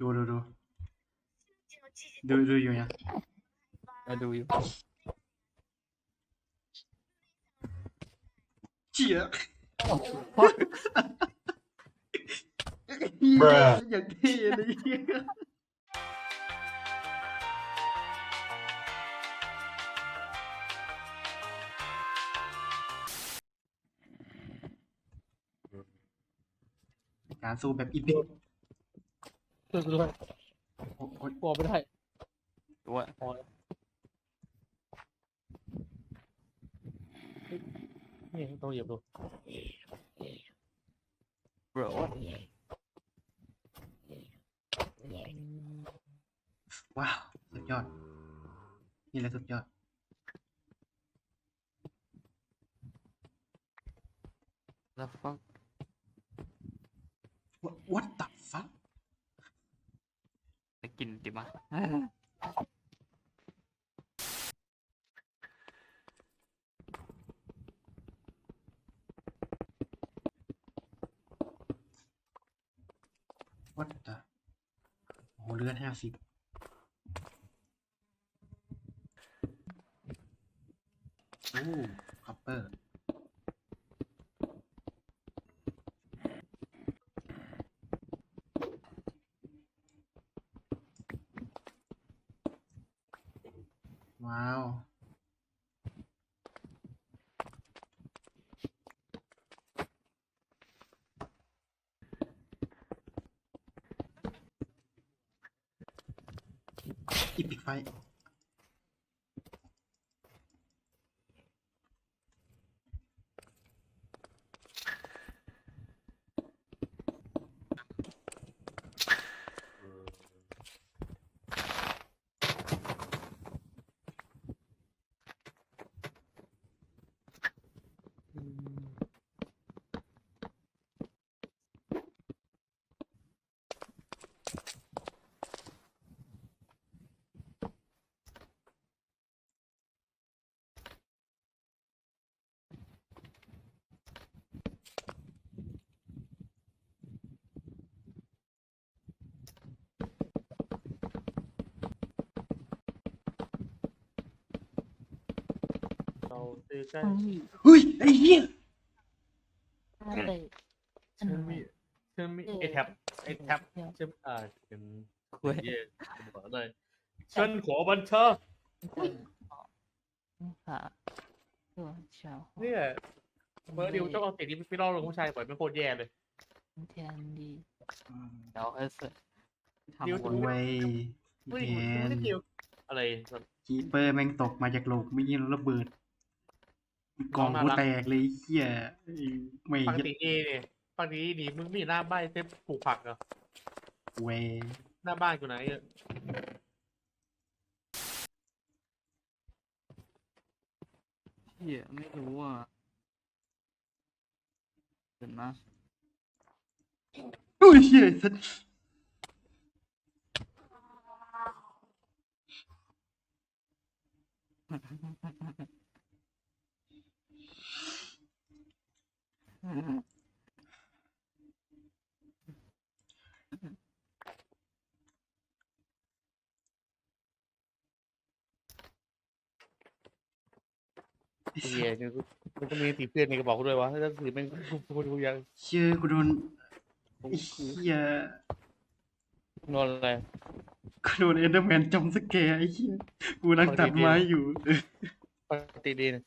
ดูดูดูดูดูอยู่ยังเราดูอยู่เชี่ย Bruh อย่างเท่เลยเหี้ยการสู้แบบอีพิก ช่วยกูด้วยโอ้โอ้ยกลัวไม่ได้ตัวพอแล้วนี่ต้องเหยียบดูเบรอว้าว สุดยอด นี่แหละสุดยอดแล้วฟัง What- what the fuck ไปกินดิมา what the โอ้เลือดห้าสิบโอ้คัพเปอร์ ว้าว อีพิกไฟ ซื้อกันเฮ้ยไอ้เหี้ยฉันมีฉันมีไอแท็บไอแท็บฉันอ่าเป็นคุยบอกเลยฉันขอบัญชาเนี่ยเบอร์ดิวเจ้าเอาติดนี้ไปล่องลงผู้ชายปล่อยเป็นโคตแย่เลยเทียนดีแล้วเอสทำคนว้ไได้เกี่ยวอะไรคีเปอร์แม่งตกมาจากโลกไม่ยินระเบิด กล่องกูแตกเลยไอ้เหี้ยไม่ปกยัดติเอเนี่ยปกตินี่มึงมีหน้าบ้านเต็มปลูกผักเหรอเว้ยหน้าบ้านอยู่ไหนอะเหี้ยไม่รู้อะเห็นนะโอ้ยเหี้ยสัส เอเนี่ยมันก็มีสีเพื่อนในกระบอกกูด้วยวะถ้าถือเป็นกูกูยังเชื่อกูโดนไอ้เหี้ยนอนอะไร กูโดนเอเดอร์แมนจอมสแกร์ไอ้เหี้ยกูนั่งตัดไม้อยู่ ปกติดีนะ